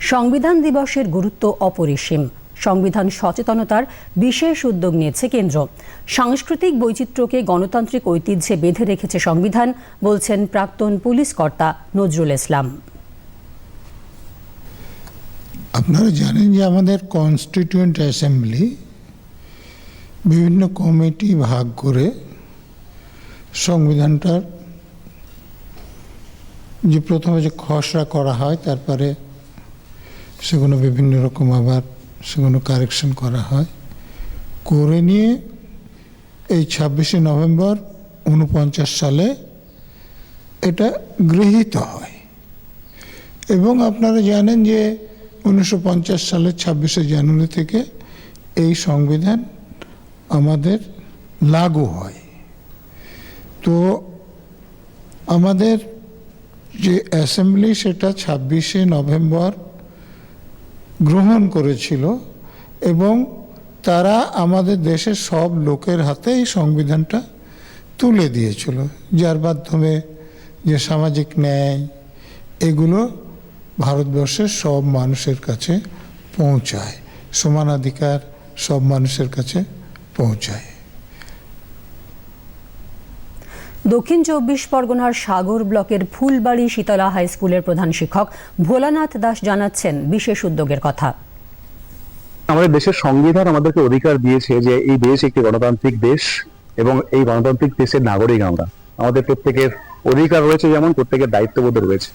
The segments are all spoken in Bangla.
সংবিধান দিবসের গুরুত্ব অপরিসীম। সংবিধান সচেতনতার বিশেষ উদ্যোগ নিয়েছে কেন্দ্র। সাংস্কৃতিক বৈচিত্র্যকে গণতান্ত্রিক ঐতিহ্যে বেঁধে রেখেছে সংবিধান, বলছেন প্রাক্তন পুলিশ কর্তা নজরুল ইসলাম। আপনারা জানেন যে আমাদের কনস্টিটিউয়েন্ট অ্যাসেম্বলি বিভিন্ন কমিটি ভাগ করে সংবিধানটার যে প্রথমে যে খসড়া করা হয়, তারপরে সেগুলো বিভিন্ন রকম আবার সেগুলো কারেকশন করা হয়। করে নিয়ে এই ছাব্বিশে নভেম্বর উনপঞ্চাশ সালে এটা গৃহীত হয়। এবং আপনারা জানেন যে উনিশশো পঞ্চাশ সালের ছাব্বিশে জানুয়ারি থেকে এই সংবিধান আমাদের লাগু হয়। তো আমাদের যে অ্যাসেম্বলি সেটা ছাব্বিশে নভেম্বর গ্রহণ করেছিল এবং তারা আমাদের দেশের সব লোকের হাতে এই সংবিধানটা তুলে দিয়েছিল, যার মাধ্যমে যে সামাজিক ন্যায়, এগুলো ভারতবর্ষের সব মানুষের কাছে পৌঁছায় সমানাধিকার সব মানুষের কাছে পৌঁছায়। দক্ষিণ চব্বিশ পরগনার সাগর ব্লকের ফুলবাড়ি শীতলা হাই স্কুলের প্রধান শিক্ষক ভোলানাথ দাস জানাচ্ছেন বিশেষ উদ্যোগের কথা। আমাদের দেশের সংবিধান আমাদেরকে অধিকার দিয়েছে যে এই দেশ একটি গণতান্ত্রিক দেশ এবং এই গণতান্ত্রিক দেশের নাগরিক আমরা। আমাদের প্রত্যেকের অধিকার রয়েছে যেমন প্রত্যেকের দায়িত্ববোধ রয়েছে।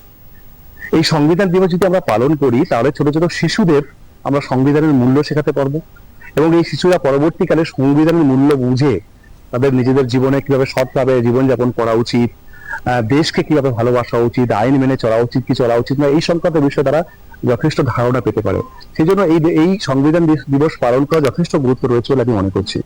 এই সংবিধান দিবস যদি আমরা পালন করি, তাহলে ছোট ছোট শিশুদের আমরা সংবিধানের মূল্য শেখাতে পারব এবং এই শিশুরা পরবর্তীকালে সংবিধানের মূল্য বুঝে তাদের নিজেদের জীবনে কীভাবে সৎভাবে জীবনযাপন করা উচিত দেশকে কীভাবে ভালোবাসা উচিত, আইন মেনে চলা উচিত, কি চলা উচিত, না, এই সংক্রান্ত বিষয়ে তারা যথেষ্ট ধারণা পেতে পারে। সেই জন্য এই এই সংবিধান দিবস পালন করা যথেষ্ট গুরুত্ব রয়েছে বলে আমি মনে করছি।